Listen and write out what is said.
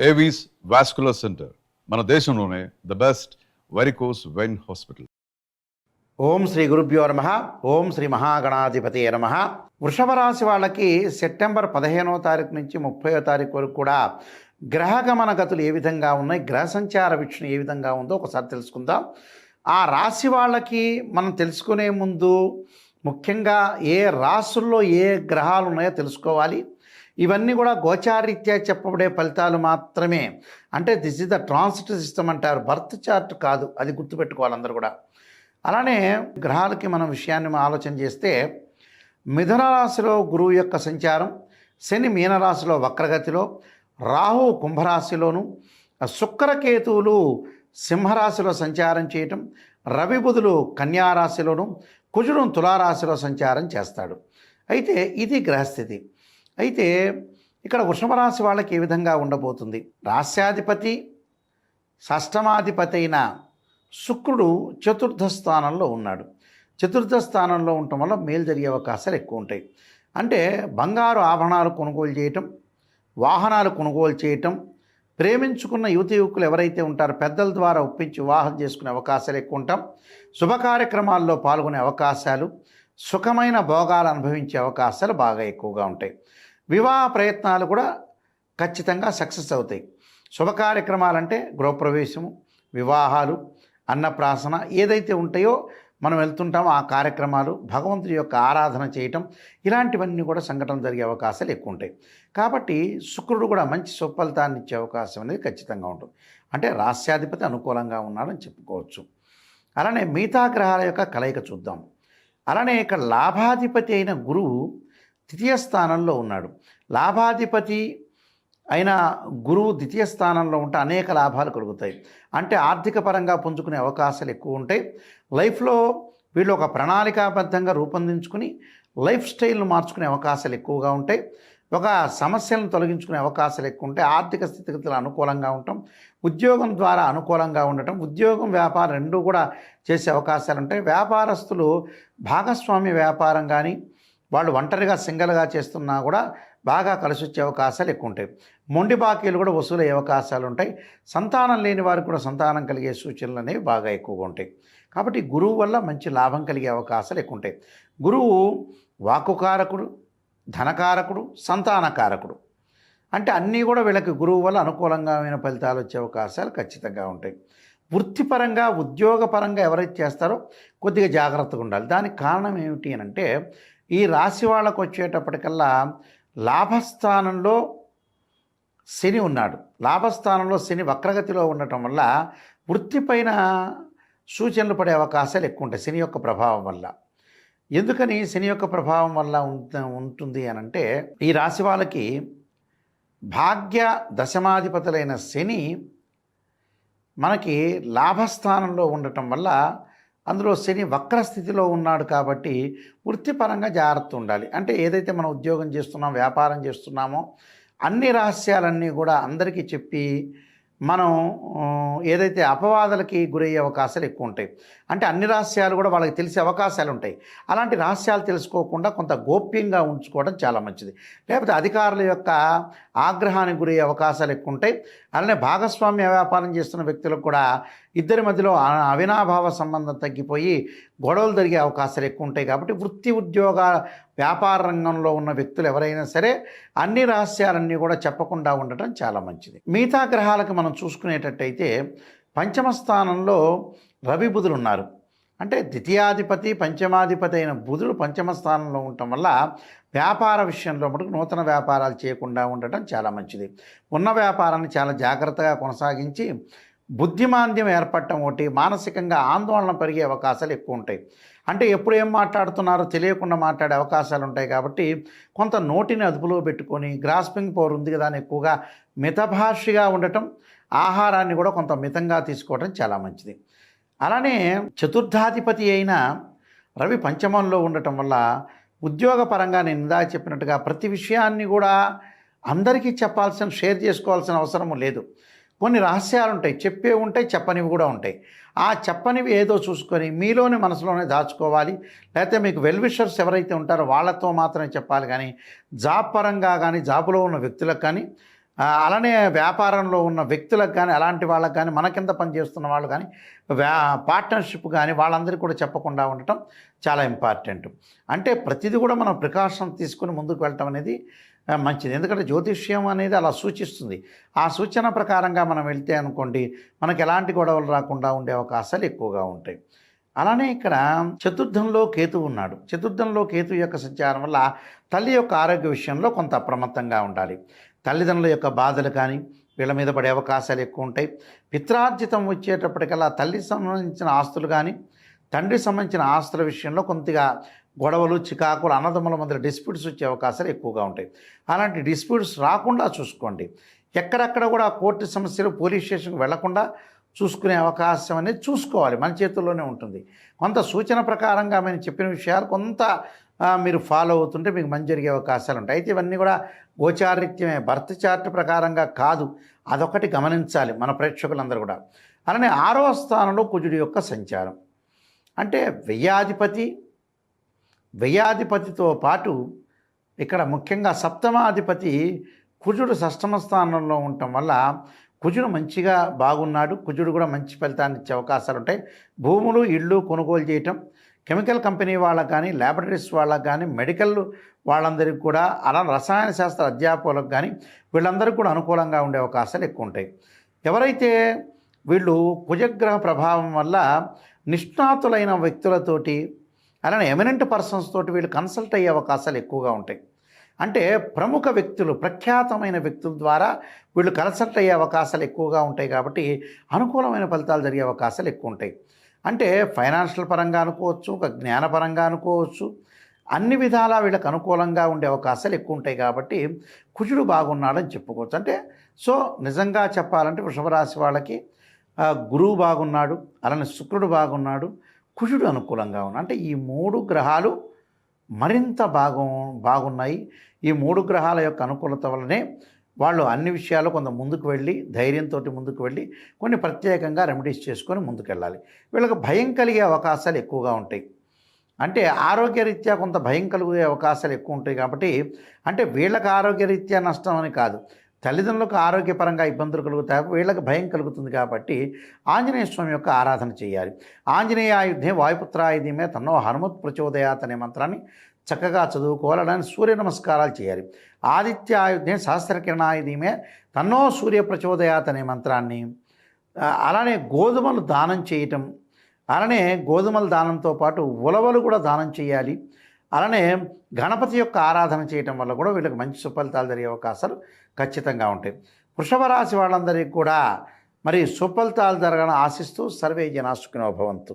Avis vascular centre మన దేశంలోనే the best varicose vein hospital ఓం శ్రీ గురుభ్యో నమ. ఓం శ్రీ మహాగణాధిపతి నమ. వృషభ రాశి వాళ్ళకి సెప్టెంబర్ పదిహేనో తారీఖు నుంచి ముప్పైవ తారీఖు వరకు కూడా గ్రహగమన గతులు ఏ విధంగా ఉన్నాయి గ్రహ సంచార వీక్షణ ఏ విధంగా ఉందో ఒకసారి తెలుసుకుందాం. ఆ రాశి వాళ్ళకి మనం తెలుసుకునే ముందు ముఖ్యంగా ఏ రాసుల్లో ఏ గ్రహాలు ఉన్నాయో తెలుసుకోవాలి. ఇవన్నీ కూడా గోచారీత్యా చెప్పబడే ఫలితాలు మాత్రమే. అంటే this is the transit system అంటారు. బర్త్ చార్ట్ కాదు. అది గుర్తుపెట్టుకోవాలి అందరూ కూడా. అలానే గ్రహాలకి మనం విషయాన్ని ఆలోచన చేస్తే మిథునరాశిలో గురువు యొక్క సంచారం శని మీనరాశిలో వక్రగతిలో రాహు కుంభరాశిలోను శుక్రకేతువులు సింహరాశిలో సంచారం చేయటం రవి బుధులు కన్యారాశిలోను కుజుడు తులారాశిలో సంచారం చేస్తాడు. అయితే ఇది గ్రహస్థితి. అయితే ఇక్కడ వృషభ రాశి వాళ్ళకి ఏ విధంగా ఉండబోతుంది? రాస్యాధిపతి షష్టమాధిపతి అయిన శుక్రుడు చతుర్థ స్థానంలో ఉన్నాడు. చతుర్థ స్థానంలో ఉండటం వల్ల మేలు జరిగే అవకాశాలు ఎక్కువ ఉంటాయి. అంటే బంగారు ఆభరణాలు కొనుగోలు చేయటం వాహనాలు కొనుగోలు చేయటం ప్రేమించుకున్న యువతి యువకులు ఎవరైతే ఉంటారో పెద్దల ద్వారా ఒప్పించి వివాహం చేసుకునే అవకాశాలు ఎక్కువ ఉంటాం. శుభ కార్యక్రమాల్లో పాల్గొనే అవకాశాలు సుఖమైన భోగాలు అనుభవించే అవకాశాలు బాగా ఎక్కువగా ఉంటాయి. వివాహ ప్రయత్నాలు కూడా ఖచ్చితంగా సక్సెస్ అవుతాయి. శుభ కార్యక్రమాలంటే గృహప్రవేశము వివాహాలు అన్నప్రాసన ఏదైతే ఉంటాయో మనం వెళ్తుంటామో ఆ కార్యక్రమాలు భగవంతుడి యొక్క ఆరాధన చేయటం ఇలాంటివన్నీ కూడా సంఘటన జరిగే అవకాశాలు ఎక్కువ ఉంటాయి. కాబట్టి శుక్రుడు కూడా మంచి సుఫలితాన్ని ఇచ్చే అవకాశం అనేది ఖచ్చితంగా ఉంటుంది. అంటే రాస్యాధిపతి అనుకూలంగా ఉన్నాడని చెప్పుకోవచ్చు. అలానే మిగతా గ్రహాల యొక్క కలయిక చూద్దాం. అలానే ఇక్కడ లాభాధిపతి అయిన గురువు ద్వితీయ స్థానంలో ఉన్నాడు. లాభాధిపతి అయిన గురువు ద్వితీయ స్థానంలో ఉంటే అనేక లాభాలు కలుగుతాయి. అంటే ఆర్థిక పరంగా పుంజుకునే అవకాశాలు ఎక్కువ ఉంటాయి. లైఫ్లో వీళ్ళు ఒక ప్రణాళికాబద్ధంగా రూపొందించుకుని లైఫ్ స్టైల్ను మార్చుకునే అవకాశాలు ఎక్కువగా ఉంటాయి. ఒక సమస్యలను తొలగించుకునే అవకాశాలు ఎక్కువ ఉంటాయి. ఆర్థిక స్థితిగతులు అనుకూలంగా ఉండటం ఉద్యోగం ద్వారా అనుకూలంగా ఉండటం ఉద్యోగం వ్యాపారం రెండూ కూడా చేసే అవకాశాలు ఉంటాయి. వ్యాపారస్తులు భాగస్వామ్య వ్యాపారం కానీ వాళ్ళు ఒంటరిగా సింగల్గా చేస్తున్నా కూడా బాగా కలిసి వచ్చే అవకాశాలు ఎక్కువ ఉంటాయి మొండి బాకీలు కూడా వసూలయ్యే అవకాశాలు ఉంటాయి సంతానం లేని వారికి కూడా సంతానం కలిగే సూచనలు అనేవి బాగా ఎక్కువగా ఉంటాయి. కాబట్టి గురువు వల్ల మంచి లాభం కలిగే అవకాశాలు ఎక్కువ ఉంటాయి గురువు వాకుకారకుడు ధనకారకుడు సంతానకారకుడు. అంటే అన్నీ కూడా వీళ్ళకి గురువు వల్ల అనుకూలంగా ఫలితాలు వచ్చే అవకాశాలు ఖచ్చితంగా ఉంటాయి. వృత్తిపరంగా ఉద్యోగపరంగా ఎవరైతే చేస్తారో కొద్దిగా జాగ్రత్తగా ఉండాలి. దానికి కారణం ఏమిటి అని అంటే ఈ రాశి వాళ్ళకు వచ్చేటప్పటికల్లా లాభస్థానంలో శని ఉన్నాడు. లాభస్థానంలో శని వక్రగతిలో ఉండటం వల్ల వృత్తిపైన సూచనలు పడే అవకాశాలు ఎక్కువ ఉంటాయి శని యొక్క ప్రభావం వల్ల. ఎందుకని శని యొక్క ప్రభావం వల్ల ఉంటుంది అని అంటే ఈ రాశి వాళ్ళకి భాగ్య దశమాధిపతులైన శని మనకి లాభస్థానంలో ఉండటం వల్ల అందులో శని వక్ర స్థితిలో ఉన్నాడు కాబట్టి వృత్తిపరంగా జాగ్రత్త ఉండాలి. అంటే ఏదైతే మనం ఉద్యోగం చేస్తున్నాం వ్యాపారం చేస్తున్నామో అన్ని రహస్యాలన్నీ కూడా అందరికీ చెప్పి మనం ఏదైతే అపవాదాలకి గురయ్యే అవకాశాలు ఎక్కువ ఉంటాయి. అంటే అన్ని రహస్యాలు కూడా వాళ్ళకి తెలిసే అవకాశాలు ఉంటాయి. అలాంటి రహస్యాలు తెలుసుకోకుండా కొంత గోప్యంగా ఉంచుకోవడం చాలా మంచిది. లేకపోతే అధికారుల యొక్క ఆగ్రహానికి గురయ్యే అవకాశాలు ఎక్కువ ఉంటాయి. అలానే భాగస్వామ్య వ్యాపారం చేస్తున్న వ్యక్తులకు కూడా ఇద్దరి మధ్యలో అవినాభావ సంబంధం తగ్గిపోయి గొడవలు జరిగే అవకాశాలు ఎక్కువ ఉంటాయి. కాబట్టి వృత్తి ఉద్యోగ వ్యాపార రంగంలో ఉన్న వ్యక్తులు ఎవరైనా సరే అన్ని రహస్యాలన్నీ కూడా చెప్పకుండా ఉండటం చాలా మంచిది. మిగతా గ్రహాలకు మనం చూసుకునేటట్టయితే పంచమ స్థానంలో రవి బుధులు ఉన్నారు. అంటే ద్వితీయాధిపతి పంచమాధిపతి అయిన బుధుడు పంచమ స్థానంలో ఉండటం వల్ల వ్యాపార విషయంలో మటుకు నూతన వ్యాపారాలు చేయకుండా ఉండటం చాలా మంచిది. ఉన్న వ్యాపారాన్ని చాలా జాగ్రత్తగా కొనసాగించి బుద్ధిమాంద్యం ఏర్పడటం ఒకటి మానసికంగా ఆందోళన పెరిగే అవకాశాలు ఎక్కువ ఉంటాయి. అంటే ఎప్పుడు ఏం మాట్లాడుతున్నారో తెలియకుండా మాట్లాడే అవకాశాలు ఉంటాయి కాబట్టి కొంత నోటిని అదుపులో పెట్టుకొని గ్రాస్పింగ్ పవర్ ఉంది కదా అని ఎక్కువగా మితభాషిగా ఉండటం ఆహారాన్ని కూడా కొంత మితంగా తీసుకోవడం చాలా మంచిది. అలానే చతుర్థాధిపతి అయిన రవి పంచమంలో ఉండటం వల్ల ఉద్యోగపరంగా నేను ఇందా చెప్పినట్టుగా ప్రతి విషయాన్ని కూడా అందరికీ చెప్పాల్సిన షేర్ చేసుకోవాల్సిన అవసరం లేదు. కొన్ని రహస్యాలు ఉంటాయి చెప్పే ఉంటాయి చెప్పనివి కూడా ఉంటాయి. ఆ చెప్పనివి ఏదో చూసుకొని మీలోని మనసులోనే దాచుకోవాలి. లేకపోతే మీకు వెల్విషర్స్ ఎవరైతే ఉంటారో వాళ్ళతో మాత్రమే చెప్పాలి కానీ జాబ్ పరంగా కానీ జాబులో ఉన్న వ్యక్తులకు కానీ అలానే వ్యాపారంలో ఉన్న వ్యక్తులకు కానీ అలాంటి వాళ్ళకి కానీ మన కింద పనిచేస్తున్న వాళ్ళు కానీ వ్యా పార్ట్నర్షిప్ కానీ వాళ్ళందరికీ కూడా చెప్పకుండా ఉండటం చాలా ఇంపార్టెంట్. అంటే ప్రతిదీ కూడా మనం ప్రికాషన్ తీసుకుని ముందుకు వెళ్ళటం అనేది మంచిది. ఎందుకంటే జ్యోతిష్యం అనేది అలా సూచిస్తుంది. ఆ సూచన ప్రకారంగా మనం వెళ్తే అనుకోండి మనకు ఎలాంటి గొడవలు రాకుండా ఉండే అవకాశాలు ఎక్కువగా ఉంటాయి. అలానే ఇక్కడ చతుర్థంలో కేతు ఉన్నాడు. చతుర్థంలో కేతు యొక్క సంచారం వల్ల తల్లి యొక్క ఆరోగ్య విషయంలో కొంత అప్రమత్తంగా ఉండాలి. తల్లిదండ్రుల యొక్క బాధలు కానీ వీళ్ళ మీద పడే అవకాశాలు ఎక్కువ ఉంటాయి. పిత్రార్జితం వచ్చేటప్పటికల్లా తల్లికి సంబంధించిన ఆస్తులు కానీ తండ్రికి సంబంధించిన ఆస్తుల విషయంలో కొద్దిగా గొడవలు చికాకులు అన్నదమ్ముల మధ్య డిస్ప్యూట్స్ వచ్చే అవకాశాలు ఎక్కువగా ఉంటాయి. అలాంటి డిస్ప్యూట్స్ రాకుండా చూసుకోండి. ఎక్కడెక్కడ కూడా కోర్టు సమస్యలు పోలీస్ స్టేషన్కి వెళ్ళకుండా చూసుకునే అవకాశం అనేది చూసుకోవాలి. మన చేతుల్లోనే ఉంటుంది. కొంత సూచన ప్రకారంగా మేము చెప్పిన విషయాలు కొంత మీరు ఫాలో అవుతుంటే మీకు మంచి జరిగే అవకాశాలు ఉంటాయి. అయితే ఇవన్నీ కూడా గోచారిత్యమే. భర్త చార్ట్ ప్రకారంగా కాదు. అదొకటి గమనించాలి మన ప్రేక్షకులందరూ కూడా. అలానే ఆరవ స్థానంలో కుజుడి యొక్క సంచారం. అంటే వ్యయాధిపతి వ్యయాధిపతితో పాటు ఇక్కడ ముఖ్యంగా సప్తమాధిపతి కుజుడు షష్టమ స్థానంలో ఉండటం వల్ల కుజుడు మంచిగా బాగున్నాడు కుజుడు కూడా మంచి ఫలితాన్ని ఇచ్చే అవకాశాలు ఉంటాయి. భూములు ఇళ్ళు కొనుగోలు చేయటం కెమికల్ కంపెనీ వాళ్ళకు కానీ ల్యాబొరేటరీస్ వాళ్ళకు కానీ మెడికల్ వాళ్ళందరికీ కూడా అలా రసాయన శాస్త్ర అధ్యాపకులకు కానీ వీళ్ళందరికీ కూడా అనుకూలంగా ఉండే అవకాశాలు ఎక్కువ ఉంటాయి. ఎవరైతే వీళ్ళు కుజగ్రహ ప్రభావం వల్ల నిష్ణాతులైన వ్యక్తులతోటి అలానే ఎమినెంట్ పర్సన్స్ తోటి వీళ్ళు కన్సల్ట్ అయ్యే అవకాశాలు ఎక్కువగా ఉంటాయి. అంటే ప్రముఖ వ్యక్తులు ప్రఖ్యాతమైన వ్యక్తుల ద్వారా వీళ్ళు కన్సల్ట్ అయ్యే అవకాశాలు ఎక్కువగా ఉంటాయి కాబట్టి అనుకూలమైన ఫలితాలు జరిగే అవకాశాలు ఎక్కువ ఉంటాయి. అంటే ఫైనాన్షియల్ పరంగా అనుకోవచ్చు ఒక జ్ఞానపరంగా అనుకోవచ్చు అన్ని విధాలా వీళ్ళకి అనుకూలంగా ఉండే అవకాశాలు ఎక్కువ ఉంటాయి కాబట్టి కుజుడు బాగున్నాడని చెప్పుకోవచ్చు. అంటే సో నిజంగా చెప్పాలంటే వృషభ రాశి వాళ్ళకి గురువు బాగున్నాడు అలానే శుక్రుడు బాగున్నాడు కుజుడు అనుకూలంగా ఉన్నాడు అంటే ఈ మూడు గ్రహాలు మరింత బాగు బాగున్నాయి. ఈ మూడు గ్రహాల యొక్క అనుకూలత వల్లనే వాళ్ళు అన్ని విషయాలు కొంత ముందుకు వెళ్ళి ధైర్యంతో ముందుకు వెళ్ళి కొన్ని ప్రత్యేకంగా రెమెడీస్ చేసుకొని ముందుకెళ్ళాలి. వీళ్ళకి భయం కలిగే అవకాశాలు ఎక్కువగా ఉంటాయి. అంటే ఆరోగ్యరీత్యా కొంత భయం కలిగే అవకాశాలు ఎక్కువ ఉంటాయి కాబట్టి అంటే వీళ్ళకి ఆరోగ్యరీత్యా నష్టం అని కాదు. తల్లిదండ్రులకు ఆరోగ్యపరంగా ఇబ్బందులు కలుగుతాయి వీళ్ళకి భయం కలుగుతుంది కాబట్టి ఆంజనేయ స్వామి యొక్క ఆరాధన చేయాలి. ఆంజనేయాయుధే వాయుపుత్రాయుధమే తన్నో హనుమత్ ప్రచోదయాత్ అనే మంత్రాన్ని చక్కగా చదువుకోవాలని సూర్య నమస్కారాలు చేయాలి. ఆదిత్య ఆయుధే సహస్రకిరణాయుధమే తన్నో సూర్య ప్రచోదయాత్ అనే మంత్రాన్ని అలానే గోధుమలు దానం చేయటం అలానే గోధుమల దానంతో పాటు ఉలవలు కూడా దానం చేయాలి. అలానే గణపతి యొక్క ఆరాధన చేయటం వల్ల కూడా వీళ్ళకి మంచి సుఫలితాలు జరిగే అవకాశాలు ఖచ్చితంగా ఉంటాయి. వృషభ రాశి వాళ్ళందరికీ కూడా మరి సుఫలితాలు జరగాలని ఆశిస్తూ సర్వే జనా భవంతు.